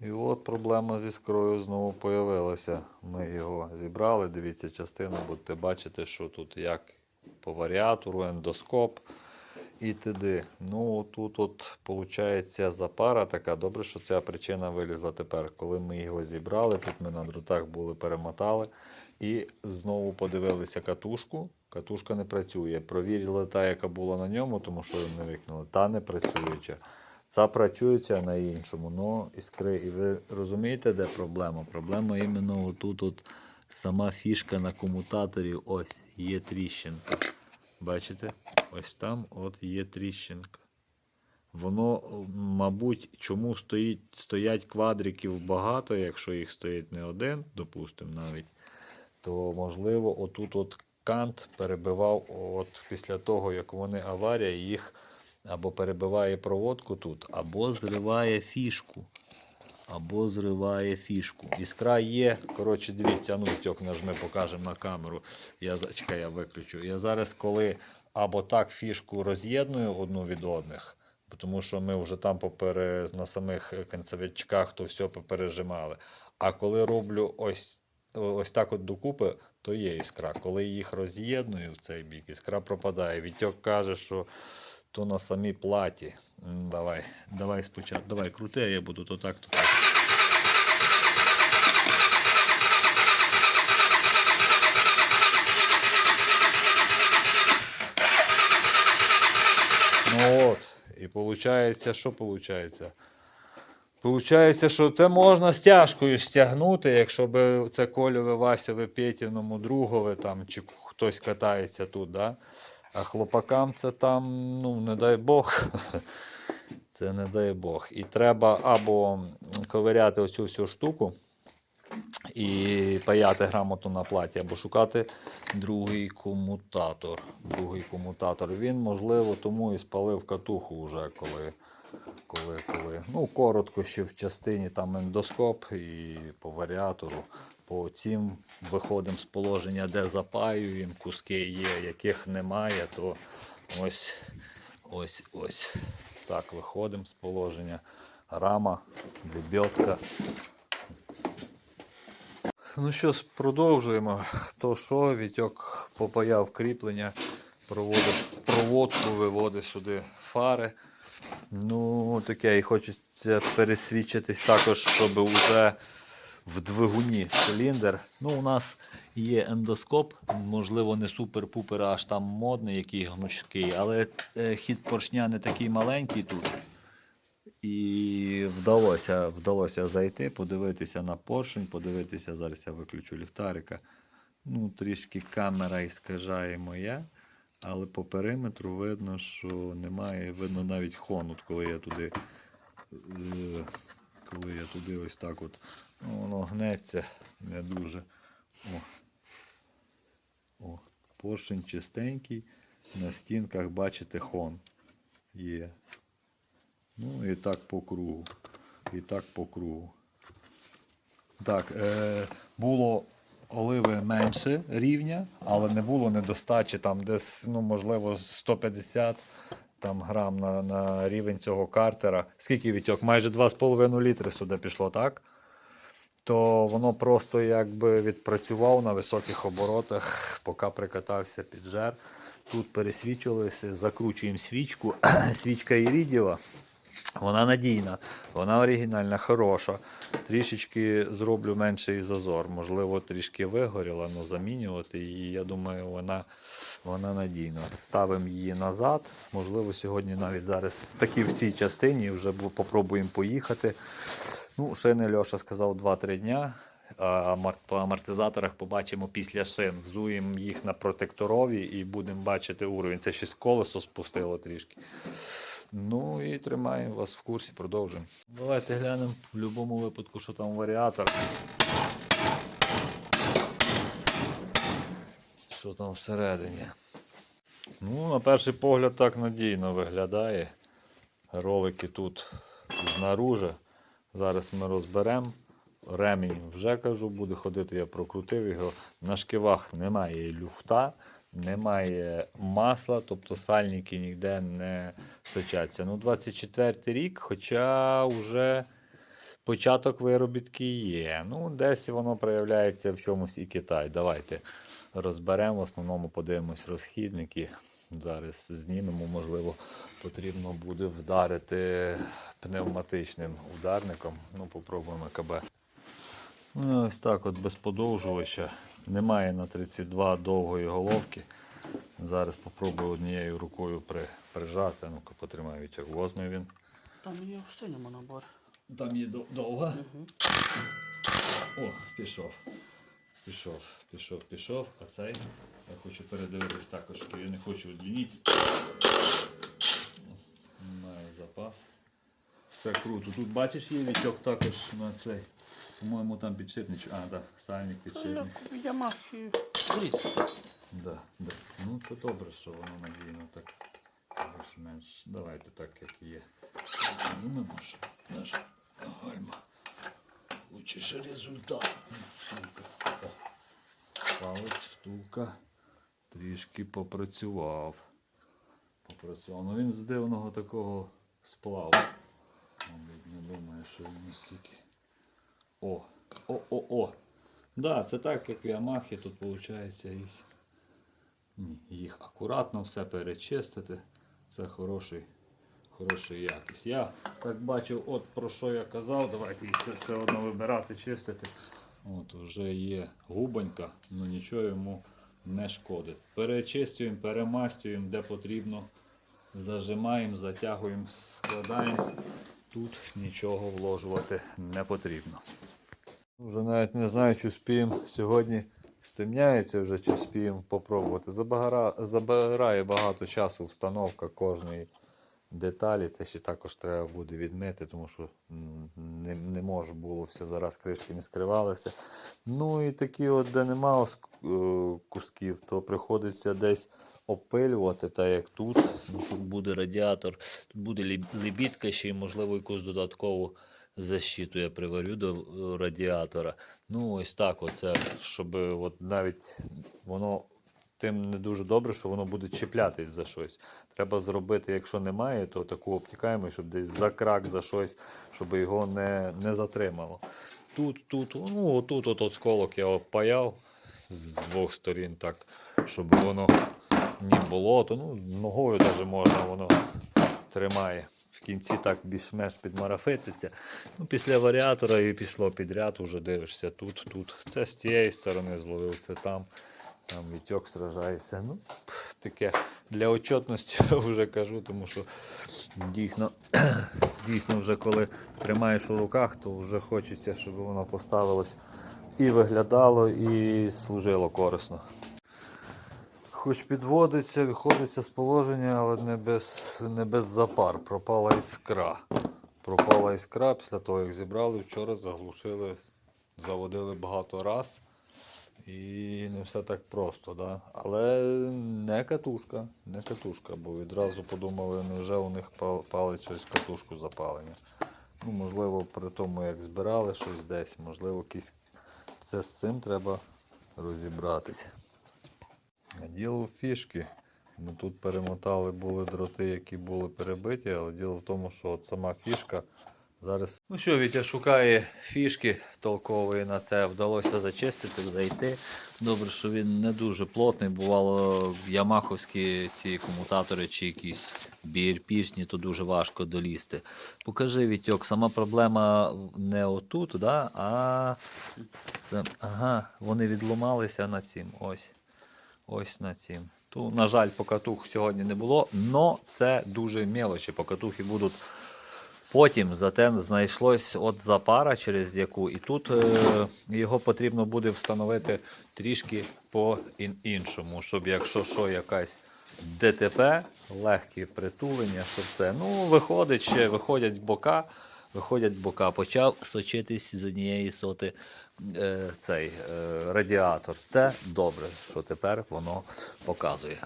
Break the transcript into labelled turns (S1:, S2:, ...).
S1: І от проблема зі скрою знову появилася. Ми його зібрали. Дивіться частину, будете бачити, що тут як по варіатору, ендоскоп і т.д. Ну, тут от виходить запара така. Добре, що ця причина вилізла тепер. Коли ми його зібрали, тут ми на дротах були, перемотали. І знову подивилися катушку. Катушка не працює. Провірили та, яка була на ньому, тому що не викинули. Та не працююча. Ця працюється на іншому, ну іскри. І ви розумієте, де проблема? Проблема іменно отут от сама фішка на комутаторі. Ось є тріщинка. Бачите? Ось там от є тріщинка. Воно, мабуть, чому стоїть, стоять квадриків багато, якщо їх стоїть не один, допустимо навіть, то можливо отут от кант перебивав от після того, як вони аварія, їх або перебиває проводку тут, або зриває фішку. Або зриває фішку. Іскра є. Коротше, дивіться, ну тьок нажми, покажемо на камеру. Я чекай, я виключу. Я зараз, коли або так фішку роз'єдную одну від одних, тому що ми вже там попере, на самих кінцевичках то все попережимали. А коли роблю ось, ось так от докупи, то є іскра. Коли їх роз'єдную в цей бік, іскра пропадає. Вітьок каже, що то на самій платі. Давай, давай спочатку. Давай, крути, а я буду то так, то так. Ну от. І виходить, що виходить? Получається, що це можна стяжкою стягнути, якщо б це Кольове, Васяве, Петіному, другове там, чи хтось катається тут, да? А хлопакам це там, ну, не дай Бог. Це не дай Бог. І треба або ковиряти оцю всю штуку і паяти грамоту на платі, або шукати другий комутатор. Другий комутатор. Він, можливо, тому і спалив катуху вже, коли коли, коли. Ну, коротко ще в частині там ендоскоп і по варіатору. По цим виходимо з положення, де запаюємо, куски є, яких немає, то ось ось ось так виходимо з положення. Рама, лебедка. Ну що продовжуємо. Хто що, Вітьок попаяв кріплення, проводив проводку, виводить сюди фари. Ну, таке, і хочеться пересвідчитись також, щоб уже в двигуні циліндр. Ну, у нас є ендоскоп, можливо, не супер-пупер, аж там модний, який гнучкий, але е, хід поршня не такий маленький тут. І вдалося, вдалося зайти, подивитися на поршень, подивитися, зараз я виключу ліхтарика. Ну, трішки камера іскажає моя, але по периметру видно, що немає, видно навіть хон, от коли я туди, е, коли я туди ось так от, воно гнеться не дуже. О. О, поршень чистенький, на стінках бачите хон є. Ну і так по кругу. І так по кругу. Так, е, було оливи менше рівня, але не було недостачі там десь, ну, можливо, 150 там, грам на, на рівень цього картера. Скільки відтік? Майже 2,5 літри сюди пішло, так? То воно просто якби відпрацював на високих оборотах, поки прикатався під жар. Тут пересвічувалися, закручуємо свічку. Свічка ірідієва. Вона надійна, вона оригінальна, хороша. Трішечки зроблю менший зазор. Можливо, трішки вигоріла, але замінювати її, я думаю, вона, вона надійна. Ставимо її назад. Можливо, сьогодні навіть зараз такі в цій частині вже бу- попробуємо поїхати. Ну, шини Льоша сказав 2-3 дня. А по амортизаторах побачимо після шин. Взуємо їх на протекторові і будемо бачити уровень. Це ще колесо спустило трішки. Ну і тримаємо вас в курсі, продовжуємо. Давайте глянемо в будь-якому випадку, що там варіатор. Що там всередині. Ну, на перший погляд так надійно виглядає. Ролики тут знаружи. Зараз ми розберемо. Ремінь вже кажу, буде ходити, я прокрутив його. На шківах немає люфта, немає масла, тобто сальники ніде не сочаться. Ну, 24 рік, хоча вже початок виробітки є. Ну, десь воно проявляється в чомусь і Китай. Давайте розберемо. В основному подивимось розхідники. Зараз знімемо, можливо, потрібно буде вдарити пневматичним ударником. Ну, попробуємо КБ. Ну, ось так от без подовжувача. Немає на 32 довгої головки. Зараз попробую однією рукою при, прижати. Ну-ка, потримаю вітер. Возьме він.
S2: Там є в синьому наборі.
S1: Там є довга. О, пішов. Пішов, пішов, пішов. А цей я хочу передивитись також, я не хочу удлінити. Має запас. Все круто. Тут бачиш є вітьок також на цей. По-моєму, там підшипничок. А, так, да, сальник підшипник.
S2: Ямахи різні.
S1: Да, да. Ну це добре, що воно надійно так більш-менш. Давайте так, як є. Знімемо, що наша гальма. Лучше результат. Втулка. Палець втулка трішки попрацював. Попрацював. Ну він з дивного такого сплаву. Мабуть, не думаю, що він настільки. О, о, о, о. Да, це так, як в Ямахі, тут виходить із. Їх акуратно все перечистити. Це хороший, хороша якість. Я так бачив, от про що я казав, давайте їх все, все одно вибирати, чистити. От вже є губонька, ну нічого йому не шкодить. Перечистюємо, перемастюємо, де потрібно. Зажимаємо, затягуємо, складаємо. Тут нічого вложувати не потрібно. Вже навіть не знаю, чи спіємо сьогодні. Стемняється вже, чи спіємо попробувати. Забирає багато часу встановка кожної деталі. Це ще також треба буде відмити, тому що не, не може було все зараз кришки не скривалися. Ну і такі, от, де нема е, кусків, то приходиться десь опилювати, так як тут. Тут буде радіатор, тут буде лебідка ще й, можливо, якусь додаткову защиту я приварю до е, радіатора. Ну, ось так, оце, щоб от навіть воно тим не дуже добре, що воно буде чіплятись за щось. Треба зробити, якщо немає, то таку обтікаємо, щоб десь за крак за щось, щоб його не, не затримало. Тут, тут, ну, отут от осколок я опаяв з двох сторін, так, щоб воно не було, то ну, ногою навіть можна, воно тримає. В кінці так більш-менш підмарафетиться. Ну, після варіатора і пішло підряд, уже дивишся тут, тут. Це з тієї сторони зловив, це там. Там вітьок сражається. Ну, таке для отчетності вже кажу, тому що дійсно, дійсно вже коли тримаєш у руках, то вже хочеться, щоб воно поставилось і виглядало, і служило корисно. Хоч підводиться, виходиться з положення, але не без, не без запар. Пропала іскра. Пропала іскра після того, як зібрали, вчора заглушили, заводили багато раз. І не все так просто, да? але не катушка, не катушка, бо відразу подумали, невже у них пал- палить щось катушку запалення. Ну, можливо, при тому, як збирали щось десь, можливо, якісь... це з цим треба розібратися. Діло фішки. Ми тут перемотали були дроти, які були перебиті, але діло в тому, що от сама фішка зараз. Ну що, Вітя шукає фішки толкової на це. Вдалося зачистити, зайти. Добре, що він не дуже плотний. Бувало ямаховські ці комутатори чи якісь BRP-шні, то дуже важко долізти. Покажи, Вітьок, сама проблема не отут, да? а ага, вони відломалися на цім. Ось. Ось на цім. Ту, на жаль, покатух сьогодні не було, але це дуже мелочі. Покатухи будуть потім. Зате знайшлось от запара, через яку. І тут е, його потрібно буде встановити трішки по-іншому, щоб якщо що, якась ДТП, легкі притулення, щоб це. Ну, виходить ще, виходять бока. Виходять бока, почав сочитись з однієї соти е, цей е, радіатор. Це добре, що тепер воно показує.